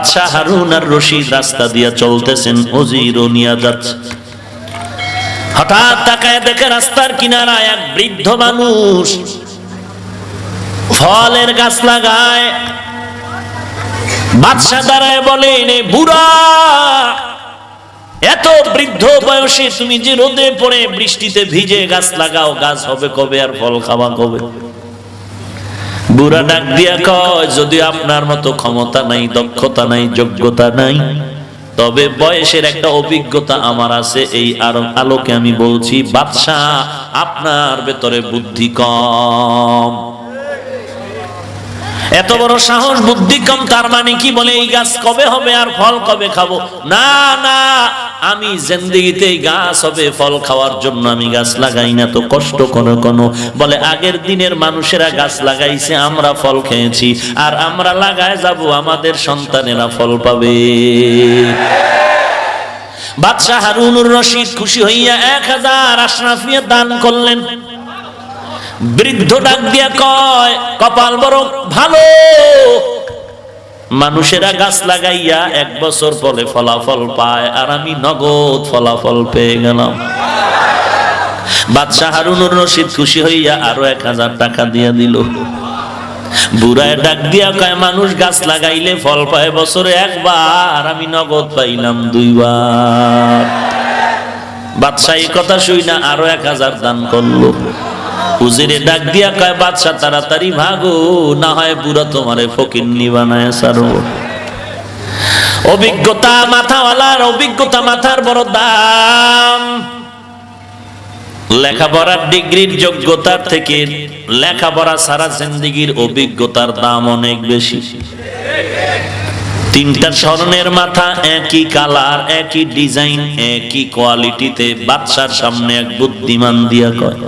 বাদশাহ হারুন আর রশিদ রাস্তা দিয়ে চলতেছেন অজিরও নিয়ে যাচ্ছে হঠাৎ তাকায় দেখে রাস্তার এক বৃদ্ধ মানুষ। ফলের গাছ লাগায়। বাদশাহ দাঁড়ায় বলেন "এ বুড়া, এত বৃদ্ধ বয়সে তুমি যে রোদে পড়ে বৃষ্টিতে ভিজে গাছ লাগাও, গাছ হবে কবে আর ফল খাওয়া কবে? বুড়া ডাক দিয়া কয়, যদি আপনার মতো ক্ষমতা নাই, দক্ষতা নাই, যোগ্যতা নাই, তবে বয়সের একটা অভিজ্ঞতা আমার আছে, এই আরো- আলোকে আমি বলছি, বাদশাহ, আপনার ভেতরে বুদ্ধি কম। এত বড় সাহস, বুদ্ধি কম, তার মানে কি বলে, এই গাছ কবে হবে আর ফল কবে খাব? না না, আমি জিন্দিগিতে গাছ হবে, ফল খাওয়ার জন্য আমি গাছ লাগাই না, তো কষ্ট কোনো কোনো। বলে, আগের দিনের মানুষেরা গাছ লাগাইছে, আমরা ফল খেয়েছি, আর আমরা লাগায় যাব, আমাদের সন্তানেরা ফল পাবে। বাদশাহ হারুনুর রশিদ খুশি হইয়া এক হাজার আশরাফিয়া দান করলেন। বৃদ্ধ ডাক দিয়া কয়, কপাল বড় ভালো। মানুষেরা গাছ লাগাইয়া এক বছর পরে ফলাফল পায়, আর আমি নগদ ফলাফল পেয়ে গেলাম। বাদশাহ হারুনুর রশিদ খুশি হইয়া আরও এক হাজার টাকা দিয়া দিল। বুড়ায় ডাক দিয়া কয়, মানুষ গাছ লাগাইলে ফল পায় বছরে একবার, আমি নগদ পাইলাম দুইবার। বাদশাহ কথা শুই না আরও এক হাজার দান করল। উজিরে ডাক দিয়া কয়, বাদশাহ, তাড়াতাড়ি ভাগো, না হয় বুড়া তোমারে ফকির বানায় সারো অভিজ্ঞতা মাথাওয়ালার অভিজ্ঞতা মাথার বড় দাম। লেখাপড়ার ডিগ্রির যোগ্যতার থেকে লেখাপড়া সারা জিন্দিগির অভিজ্ঞতার দাম অনেক বেশি। তিনটা স্বর্ণের মাথা একই কালার, একই ডিজাইন, একই কোয়ালিটিতে বাচ্চার সামনে এক বুদ্ধিমান দিয়া কয়।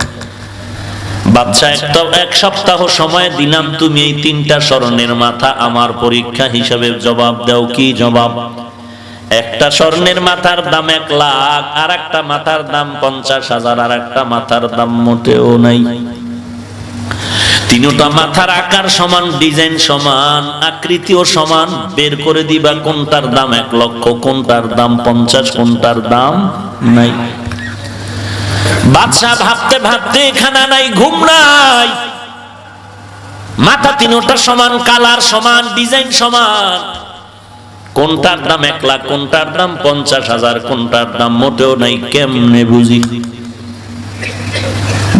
বাচ্চা একটা এক সপ্তাহ সময় দিলাম, তুমি এই তিনটা স্বর্ণের মাথা আমার পরীক্ষা হিসাবে জবাব দাও, কি জবাব? একটা স্বর্ণের মাথার দাম এক লাখ আর একটা মাথার দাম পঞ্চাশ হাজার আর একটা মাথার দাম মোটেও নাই। তিনটা মাথার আকার সমান, ডিজাইন সমান, আকৃতিও সমান, বের করে দিবা কোনটার দাম এক লক্ষ, কোনটার দাম পঞ্চাশ, কোনটার দাম নাই। বাদশাহ ভাবতে ভাবতে খানা নাই, ঘুম নাই। মাথা তিনটা সমান, কালার সমান, ডিজাইন সমান। কোনটার দাম এক লাখ, কোনটার দাম পঞ্চাশ হাজার, কোনটার দাম মোটেও নাই, কেমনে বুঝি?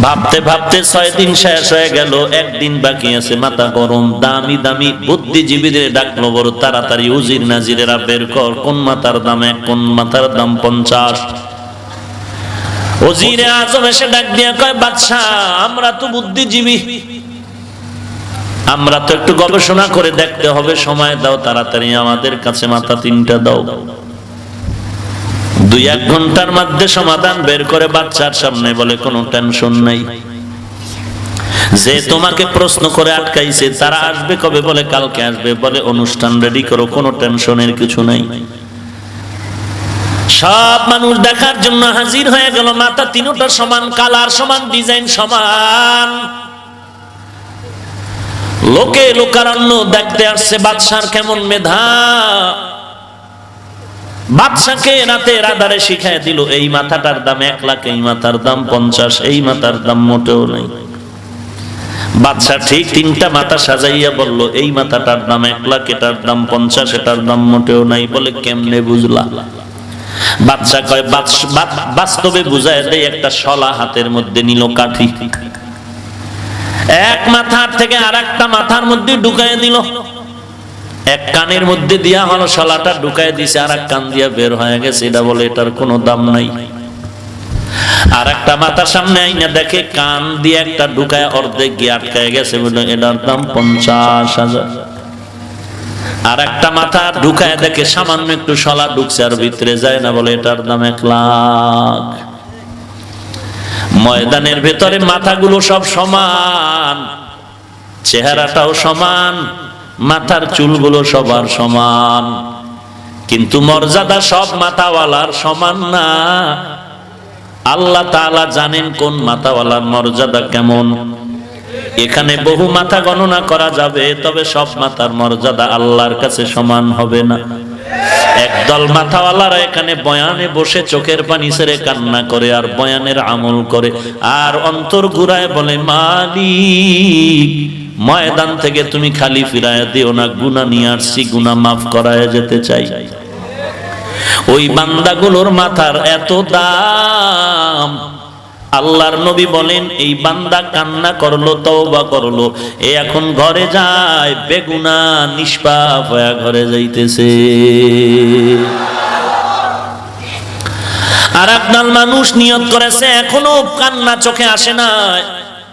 ভাবতে ভাবতে ছয় দিন শেষ হয়ে গেল, একদিন বাকি আছে, মাথা গরম, দামি দামি বুদ্ধিজীবীদের ডাকলো বড় তাড়াতাড়ি উজির নাজিরেরা বের কর, কোন মাথার দাম এক, কোন মাথার দাম পঞ্চাশ। ওজিরে আজম এসে ডাক দিয়া কয়, বাদশাহ, আমরা তো বুদ্ধিজীবী। আমরা তো একটু গবেষণা করে দেখতে হবে, সময় দাও, তাড়াতাড়ি আমাদের কাছে মাথা তিনটা দাও। দুই এক ঘণ্টার মধ্যে সমাধান বের করে বাচ্চার সামনে বলে, কোনো টেনশন নাই। যে তোমাকে প্রশ্ন করে আটকাইছে, তারা আসবে কবে বলে, কালকে আসবে বলে, অনুষ্ঠান রেডি করো, কোনো টেনশনের কিছু নাই। সব মানুষ দেখার জন্য হাজির হয়ে গেল। মাথা তিনটা সমান, কালার সমান, ডিজাইন সমান। লোকে লোকারণ্য দেখতে আসছে, বাদশার কেমন মেধা। বাদশাকে রাতে রাদারে দিল, এই মাথাটার দাম এক লাখ, এই মাথার দাম পঞ্চাশ, এই মাথার দাম মোটেও নেই। বাদশা ঠিক তিনটা মাথা সাজাইয়া বলল, এই মাথাটার দাম এক লাখ, এটার দাম পঞ্চাশ, এটার দাম মোটেও নাই বলে কেমনে বুঝলা? বাচ্চা কয় বাস্তবে বুঝায় দেয় একটা শলা হাতের মধ্যে নিল কাঠি। এক মাথার থেকে আর একটা মাথার মধ্যে ঢুকায় দিল। এক কানের মধ্যে দিয়া হলো শলাটা, ঢুকায় দিছে আর এক কান দিয়া বের হয়ে গেছে। এটা বলে এটার কোনো দাম নাই। আর একটা মাথার সামনে আইনা দেখে কান দিয়ে একটা ঢুকায় অর্ধেক গিয়ে আটকায় গেছে এটার দাম পঞ্চাশ হাজার। আর একটা মাথা ঢুকায় দেখে সামান্য একটু সলা ঢুকছে আর ভিতরে যায় না বলে এটার দাম এক লাখ। ময়দানের ভেতরে মাথাগুলো সব সমান, চেহারাটাও সমান, মাথার চুলগুলো সবার সমান। কিন্তু মর্যাদা সব মাথাওয়ালার সমান না। আল্লাহ তাআলা জানেন কোন মাথাওয়ালার মর্যাদা কেমন। এখানে বহু মাথা গণনা করা যাবে, তবে সব মাথার মর্যাদা আল্লাহর কাছে সমান হবে না। একদল মাথাওয়ালারা এখানে বয়ানে বসে চোখের পানি ছেড়ে কান্না করে আর বয়ানের আমল করে, আর অন্তর ঘুরায় বলে, মালিক, ময়দান থেকে তুমি খালি ফিরায় দিও না গুনা নিয়ে আসছি গুনা মাফ করায় যেতে চাই। ওই বান্দাগুলোর মাথার এত দাম আল্লাহর নবী বলেন, এই বান্দা কান্না করল, তওবা করল, এ এখন ঘরে যায়, বেগুনা নিষ্পাপ হয়ে ঘরে যাইতেছে। আর আপনার মানুষ নিয়ত করেছে, এখনও কান্না চোখে আসে না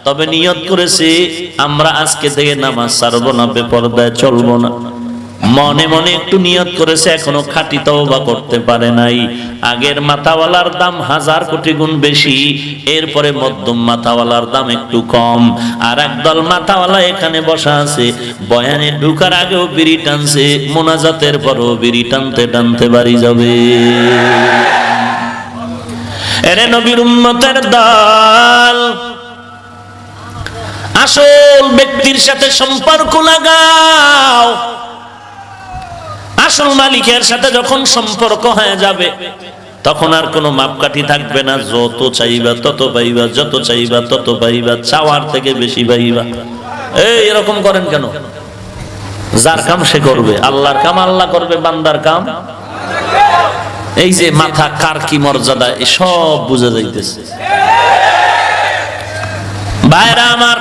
তবে নিয়ত করেছে, আমরা আজকে থেকে নামাজ ছাড়বো না, বেপরদায় চলবো না। মনে মনে একটু নিয়ত করেছে, এখনও খাঁটি তওবা করতে পারে নাই। আগের মাথাওয়ালার দাম হাজার কোটি গুণ বেশি, এরপরে মধ্যম মাথাওয়ালার দাম একটু কম। আর একদল মাথাওয়ালা এখানে বসা আছে, বয়ানে ঢুকার আগেও বিড়ি টানছে, মোনাজাতের পরও বিড়ি টানতে টানতে বাড়ি যাবে। এরে নবীর উম্মতের দল, আসল ব্যক্তির সাথে সম্পর্ক লাগাও। আসল মালিকের সাথে যখন সম্পর্ক হয়ে যাবে, তখন আর কোনো মাপকাঠি থাকবে না। যত চাইবা তত পাইবা, যত চাইবা তত পাইবা, চাওয়ার থেকে বেশি পাইবা। এই এরকম করেন কেন? যার কাম সে করবে। আল্লাহর কাম আল্লাহ করবে, বান্দার কাম। এই যে মাথা, কার কি মর্যাদা, এসব বুঝে যাইতেছে। ভাইরা আমার,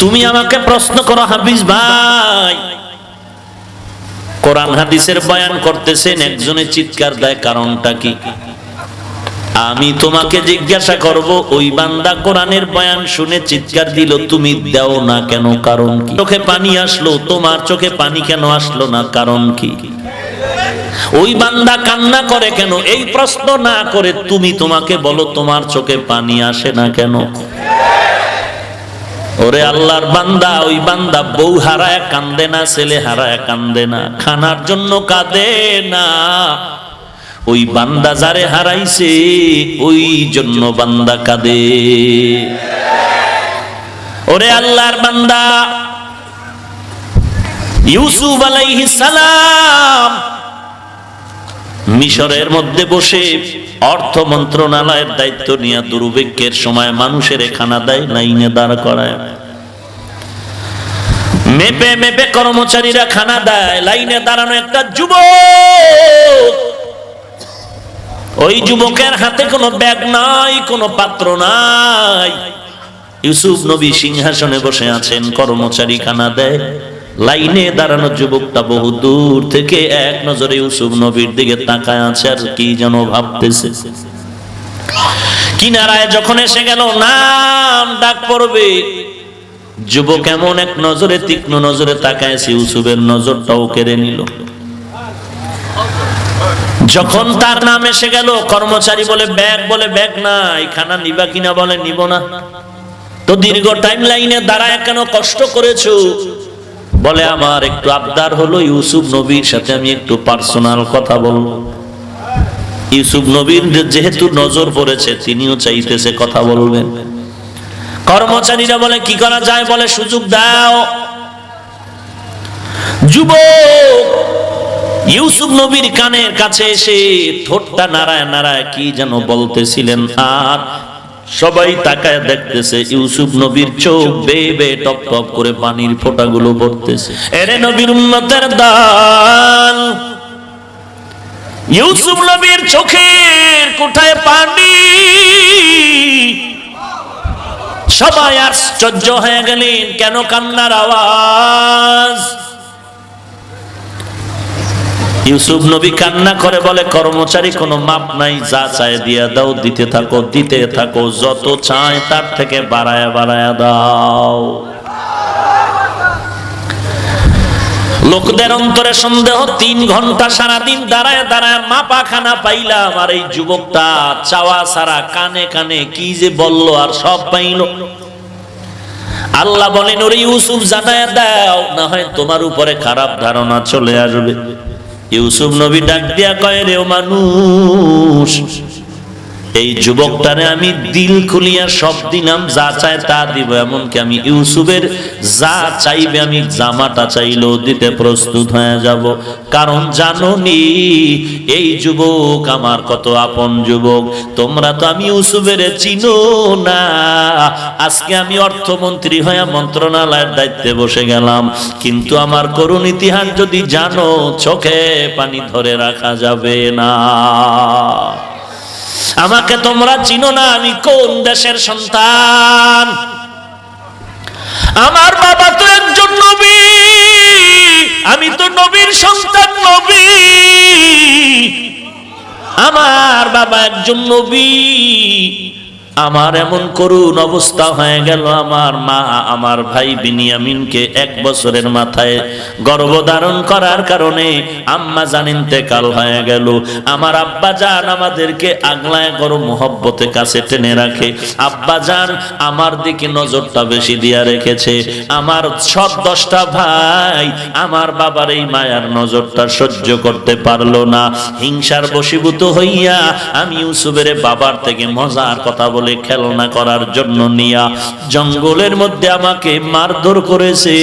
তুমি আমাকে প্রশ্ন করো, হাফিজ ভাই। কোরআন হাদিসের বয়ান করতেছেন, একজনে চিৎকার দেয়, কারণটা কি? আমি তোমাকে জিজ্ঞাসা করব, ওই বান্দা কোরআনের বয়ান শুনে চিৎকার দিল, তুমি দাও না কেন, কারণ কি? চোখে পানি আসলো, তোমার চোখে পানি কেন আসলো না, কারণ কি? ওই বান্দা কান্না করে কেন? এই প্রশ্ন না করে তুমি তোমাকে বলো, তোমার চোখে পানি আসে না কেন? ওরে আল্লাহর বান্দা, ওই বান্দা বউ হারায় কান্দে না, ছেলে হারায় কান্দে না, খানার জন্য কাঁদে না। ওই বান্দা যারে হারাইছে, ওই জন্য বান্দা কাঁদে। ওরে আল্লাহর বান্দা, ইউসুফ আলাইহিস সালাম মিশরের মধ্যে বসে অর্থ মন্ত্রণালয়ের দায়িত্ব নিয়ে দুর্ভিক্ষের সময় মানুষের খানা দেয় লাইনে দাঁড় করায়। মেপে মেপে কর্মচারীরা খানা দেয়, লাইনে দাঁড়ানো একটা যুবক। ওই যুবকের হাতে কোনো ব্যাগ নাই, কোনো পাত্র নাই। ইউসুফ নবী সিংহাসনে বসে আছেন, কর্মচারী খানা দেয়। লাইনে দাঁড়ানো যুবকটা বহু দূর থেকে এক নজরে ইউসুফ নবীর দিকে তাকায় আছে, আর কি যেন ভাবতেছে। কিনারায় যখন এসে গেল, নাম ডাক পড়বে। যুবক এমন এক নজরে, তীক্ষ্ণ নজরে তাকায়ছে, ইউসুফের নজরটাও কেড়ে নিল। যখন তার নাম এসে গেল, কর্মচারী বলে, ব্যাগ বলে, ব্যাগ নাই, খানা নিবা কিনা বলে, নিব না। তো দীর্ঘ টাইম লাইনে দাঁড়ায় কেন কষ্ট করেছ? বলে আমার একটু আবদার হলো, ইউসুফ নবীর সাথে আমি একটু পার্সোনাল কথা বলব। ইউসুফ নবীর যেহেতু নজর পড়েছে, তিনিও চাইতেছে কথা বলবেন। কর্মচারীরা বলে, কি করা যায়? বলে, সুযোগ দাও। যুবক, ইউসুফ নবীর কানের কাছে এসে ঠোঁটটা নাড়ায় নাড়ায়, কি যেন বলতেছিলেন, আর সবাই তাকায় দেখতেছে, ইউসুফ নবীর চোখ বেয়ে বেয়ে টপ টপ করে পানির ফোঁটাগুলো পড়তেছে এরে নবীর উন্নতের দান ইউসুফ নবীর চোখের কোঠায় পানি। সবাই আশ্চর্য হয়ে গেলেন, কেন কান্নার আওয়াজ? ইউসুফ নবী কান্না করে বলে, কর্মচারী, কোনো মাপ নাই, যা চায় দিয়া দাও, দিতে থাকো দিতে থাকো, যত চায় তার থেকে বাড়ায় বাড়ায় দাও। লোকদের অন্তরে সন্দেহ, তিন ঘণ্টা সারাদিন দাঁড়ায় দাঁড়ায় মাপা খানা পাইলাম, আর এই যুবকটা চাওয়া সারা কানে কানে কি যে বলল আর সব পাইল। আল্লাহ বলেন, ওরে ইউসুফ, জানায় দাও, না হয় তোমার উপরে খারাপ ধারণা চলে আসবে। ইউসুফ নবী ডাক দিয়া কয় রে মানুষ এই যুবকটারে আমি দিল খুলিয়া সব দিলাম, যা চায় তা দিব। এমনকি আমি ইউসুফের যা চাইবে আমি জামাটা চাইলেও দিতে প্রস্তুত হয়ে যাব। কারণ জাননি, এই যুবক আমার কত আপন যুবক। তোমরা তো আমি ইউসুফের চিনো না। আজকে আমি অর্থমন্ত্রী হয়ে মন্ত্রণালয়ের দায়িত্বে বসে গেলাম। কিন্তু আমার করুণ ইতিহাস যদি জানো, চোখে পানি ধরে রাখা যাবে না। আমাকে তোমরা চিনো না আমি কোন দেশের সন্তান? আমার বাবা তো একজন নবী, আমি তো নবীর সন্তান নবী। আমার বাবা একজন নবী আমার এমন করুণ অবস্থা হয়ে গেল আমার মা, আমার ভাই বিনিয়ামিনকে এক বছরের মাথায় গর্ভধারণ করার কারণে আম্মা জান ইন্তেকাল হয়ে গেল। আমার আব্বা জান আমাদেরকে আগলায় গরম মোহব্বতে কাছে টেনে রাখে। আব্বা জান আমার দিকে নজরটা বেশি দিয়া রেখেছে। আমার সব দশটা ভাই আমার বাবার এই মায়ার নজরটা সহ্য করতে পারল না। হিংসার বশীভূত হইয়া আমি ইউসুফের বাবার থেকে মজার কথা বলে খেলনা করার জন্য নিয়া জঙ্গলের মধ্যে আমাকে মারধর করেছে।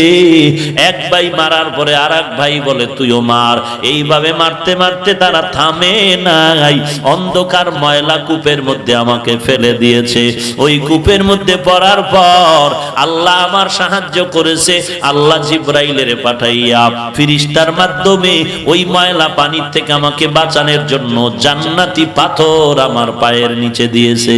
এক ভাই মারার পরে আর ভাই বলে, তুইও মার। এইভাবে মারতে মারতে তারা থামে নাই। অন্ধকার ময়লা কূপের মধ্যে আমাকে ফেলে দিয়েছে। ওই কূপের মধ্যে পড়ার পর আল্লাহ আমার সাহায্য করেছে। আল্লাহ জিব্রাইলের পাঠাইয়া ফিরিস্তার মাধ্যমে ওই ময়লা পানির থেকে আমাকে বাঁচানোর জন্য জান্নাতি পাথর আমার পায়ের নিচে দিয়েছে।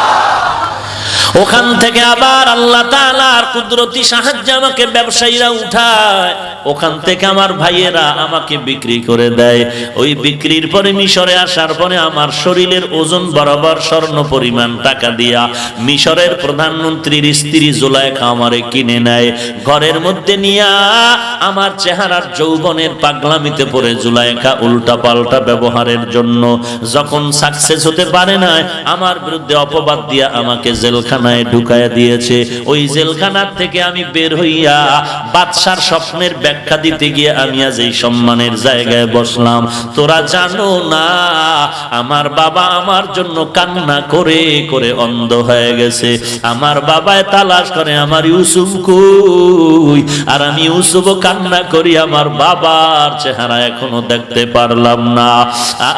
ওখান থেকে আবার আল্লাহ তাআলার কুদরতি সাহায্যে আমাকে ব্যবসায়ীরা উঠায়। ওখান থেকে আমার ভাইয়েরা আমাকে বিক্রি করে দেয়। ওই বিক্রির পরে মিশরে আসার পরে আমার শরীরের ওজন বরাবর স্বর্ণ পরিমাণ টাকা দিয়া মিশরের প্রধানমন্ত্রীর স্ত্রী জুলাইখা আমারে কিনে নেয়। ঘরের মধ্যে নিয়া আমার চেহারার যৌবনের পাগলামিতে পড়ে জুলাইখা উল্টা পাল্টা ব্যবহারের জন্য। যখন সাকসেস হতে পারে না আমার বিরুদ্ধে অপবাদ দিয়া আমাকে জেলখানায় ঢুকায় দিয়েছে। ওই জেলখানার থেকে আমি বের হইয়া বাদশার স্বপ্নের ব্যাখ্যা দিতে গিয়ে আমি আজ এই সম্মানের জায়গায় বসলাম। তোরা জানো না, আমার বাবা আমার জন্য কান্না করে করে অন্ধ হয়ে গেছে। আমার বাবায় তালাশ করে আমার ইউসুফ কই? আর আমি ইউসুফ কান্না করি, আমার বাবার চেহারা এখনও দেখতে পারলাম না।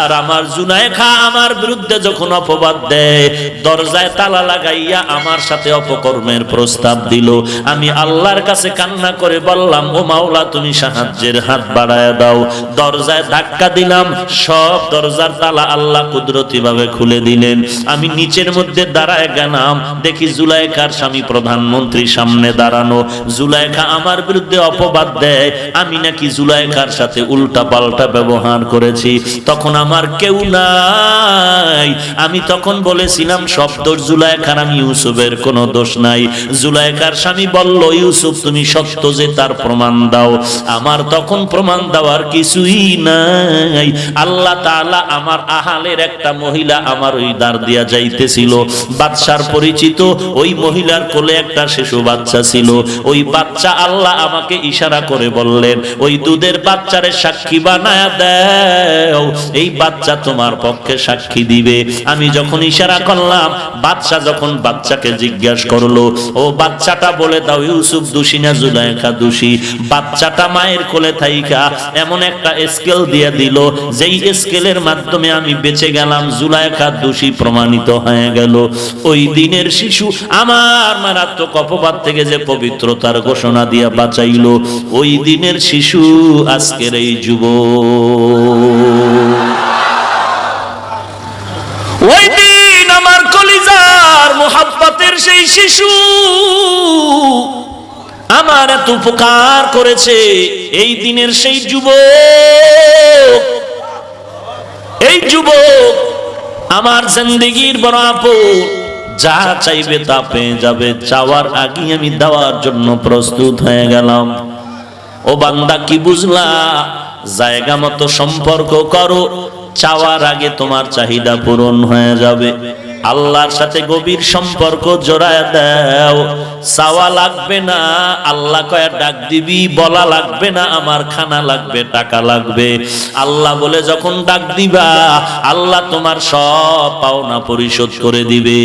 আর আমার জুনায় জুনায়খা আমার বিরুদ্ধে যখন অপবাদ দেয়, দরজায় তালা লাগাইয়া আমার সাথে অপকর্মের প্রস্তাব দিল। আমি আল্লাহর কাছে কান্না করে বললাম, ও মাওলা, তুমি সাহায্যের হাত বাড়ায় দাও। দরজায় ধাক্কা দিলাম, সব দরজার তালা আল্লাহ কুদরতি ভাবে খুলে দিলেন। আমি নিচের মধ্যে দাঁড়ায় গেলাম, দেখি জুলাইখার স্বামী প্রধানমন্ত্রী সামনে দাঁড়ানো। জুলাইখা আমার বিরুদ্ধে অপবাদ দেয়, আমি নাকি জুলাইকার সাথে উল্টা পাল্টা ব্যবহার করেছি। তখন আমার কেউ নাই। আমি তখন বলেছিলাম, সব দোষ জুলাইখার, আমি ইউসুফের কোনো দোষ নাই। জুলাইখার স্বামী বলল, ইউসুফ, তুমি সত্য যে তার প্রমাণ দাও। আমার তখন প্রমাণ দেওয়ার কিছুই নাই। আল্লাহ তাআলা আমার আহালের একটা মহিলা আমার ওই দাঁড় দিয়া যাইতেছিল। বাদশার পরিচিত ওই মহিলার কোলে একটা শিশু বাচ্চা ছিল। ওই বাচ্চা আল্লাহ আমাকে ইশারা করে বললেন, ওই দুধের বাচ্চারে সাক্ষী বানায় দাও। এই বাচ্চা তোমার পক্ষে সাক্ষী দিবে। আমি যখন ইশারা করলাম বাচ্চা যখন বাচ্চাকে জিজ্ঞাসা করল, ও বাচ্চাটা বলে দাও, ইউসুফ দোষী না জুলাইখা দোষী? বাচ্চাটা মায়ের কোলে থাইকা এমন একটা স্কেল দিয়ে দিল, যেই স্কেলের মাধ্যমে আমি বেঁচে গেলাম, জুলাইখা দোষী প্রমাণিত হয়ে গেল। ওই দিনের শিশু আমার মারাত্মক অপবাদ থেকে যে পবিত্রতার ঘোষণা দিয়া বাঁচাইল। ওই দিনের শিশু আজকের এই যুব ওই দিন আমার কলিজার মোহাব্বতের সেই শিশু আমার এত উপকার করেছে। এই দিনের সেই যুবক, এই যুবক আমার জিন্দেগির বড় আপন। যা চাইবে তা পেয়ে যাবে। চাওয়ার আগে আমি দেওয়ার জন্য প্রস্তুত হয়ে গেলাম। ও বান্দা কি বুঝলা? জায়গা মতো সম্পর্ক করো। চাওয়ার আগে তোমার চাহিদা পূরণ হয়ে যাবে। আল্লাহর সাথে গভীর সম্পর্ক জোড়ায় দাও। চাওয়া লাগবে না, আল্লাহ কয়া ডাক দিবি, বলা লাগবে না, আমার খানা লাগবে, টাকা লাগবে। আল্লাহ বলে, যখন ডাক দিবা, আল্লাহ তোমার সব পাওনা পরিশোধ করে দিবে।